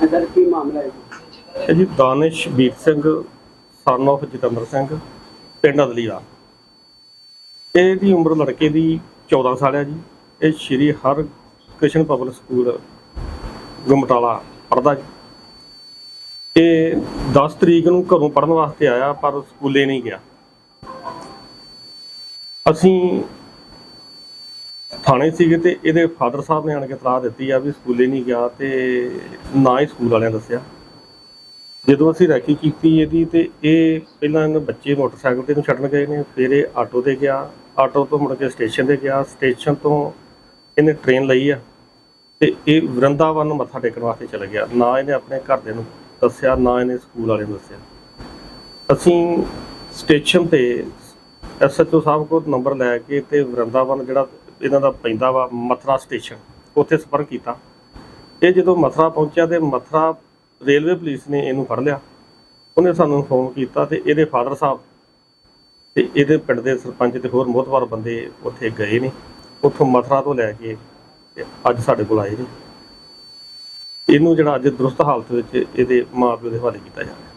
ਅੰਦਰ ਕੀ ਮਾਮਲਾ ਹੈ ਜੀ? ਇਹ ਜੀ ਦਾਨਿਸ਼ਵੀਰ ਸਿੰਘ ਸਨ of ਜਤਿੰਦਰ ਸਿੰਘ, ਪਿੰਡ ਅਦਲੀਆ। ਇਹਦੀ ਉਮਰ ਲੜਕੇ ਦੀ 14 ਸਾਲ ਹੈ ਜੀ। ਇਹ ਸ਼੍ਰੀ ਹਰ ਕ੍ਰਿਸ਼ਨ ਪਬਲਿਕ ਸਕੂਲ, ਗੁਮਟਾਲਾ ਪੜਦਾ ਜੀ। ਇਹ 10 ਤਰੀਕ ਨੂੰ ਘਰੋਂ ਪੜਨ ਵਾਸਤੇ ਆਇਆ, ਪਰ ਸਕੂਲੇ ਨਹੀਂ ਗਿਆ। ਅਸੀਂ ਥਾਣੇ ਸੀਗੇ ਤੇ ਇਹਦੇ ਫਾਦਰ ਸਾਹਿਬ ਨੇ ਆਣ ਕੇ ਇਤਲਾਹ ਦਿੱਤੀ ਆ ਵੀ ਸਕੂਲੇ ਨਹੀਂ ਗਿਆ ਤੇ ਨਾ ਹੀ ਸਕੂਲ ਵਾਲਿਆਂ ਦੱਸਿਆ। ਜਦੋਂ ਅਸੀਂ ਰੈਕੀ ਕੀਤੀ ਇਹਦੀ ਤੇ ਇਹ ਪਹਿਲਾਂ ਇਹਨੂੰ ਬੱਚੇ ਮੋਟਰਸਾਈਕਲ ਤੇ ਨੂੰ ਛੱਡਣ ਗਏ ਨੇ, ਫਿਰ ਇਹ ਆਟੋ ਤੇ ਗਿਆ। ਆਟੋ ਤੋਂ ਮੁੜ ਕੇ ਸਟੇਸ਼ਨ ਤੇ ਗਿਆ। ਸਟੇਸ਼ਨ ਤੋਂ ਇਹਨੇ ਟ੍ਰੇਨ ਲਈ ਆ ਤੇ ਇਹ ਵਰਿੰਦਾਵਨ ਨੂੰ ਮੱਥਾ ਟੇਕਣ ਵਾਸਤੇ ਚਲਾ ਗਿਆ। ਨਾ ਇਹਨੇ ਆਪਣੇ ਘਰਦਿਆਂ ਨੂੰ ਦੱਸਿਆ, ਨਾ ਇਹਨੇ ਸਕੂਲ ਵਾਲੇ ਨੂੰ ਦੱਸਿਆ। ਅਸੀਂ ਸਟੇਸ਼ਨ ਤੇ ਐਸਐਚਓ ਸਾਹਿਬ ਕੋਲ ਨੰਬਰ ਲੈ ਕੇ ਤੇ ਵਰਿੰਦਾਵਨ ਜਿਹੜਾ ਇਹਨਾਂ ਦਾ ਪੈਂਦਾ ਵਾ ਮਥਰਾ ਸਟੇਸ਼ਨ, ਉੱਥੇ ਸੰਪਰਕ ਕੀਤਾ। ਇਹ ਜਦੋਂ ਮਥਰਾ ਪਹੁੰਚਿਆ ਤੇ ਮਥਰਾ ਰੇਲਵੇ ਪੁਲਿਸ ਨੇ ਇਹਨੂੰ ਫੜ ਲਿਆ। ਉਹਨੇ ਸਾਨੂੰ ਫੋਨ ਕੀਤਾ ਤੇ ਇਹਦੇ ਫਾਦਰ ਸਾਹਿਬ ਤੇ ਇਹਦੇ ਪਿੰਡ ਦੇ ਸਰਪੰਚ ਤੇ ਹੋਰ ਮੋਹਤਵਾਰ ਬੰਦੇ ਉੱਥੇ ਗਏ ਨੇ। ਉੱਥੋਂ ਮਥਰਾ ਤੋਂ ਲੈ ਕੇ ਅੱਜ ਸਾਡੇ ਕੋਲ ਆਏ ਨੇ। ਇਹਨੂੰ ਜਿਹੜਾ ਅੱਜ ਦਰੁਸਤ ਹਾਲਤ ਵਿੱਚ ਇਹਦੇ ਮਾਪਿਓ ਦੇ ਹਵਾਲੇ ਕੀਤਾ ਜਾ ਰਿਹਾ।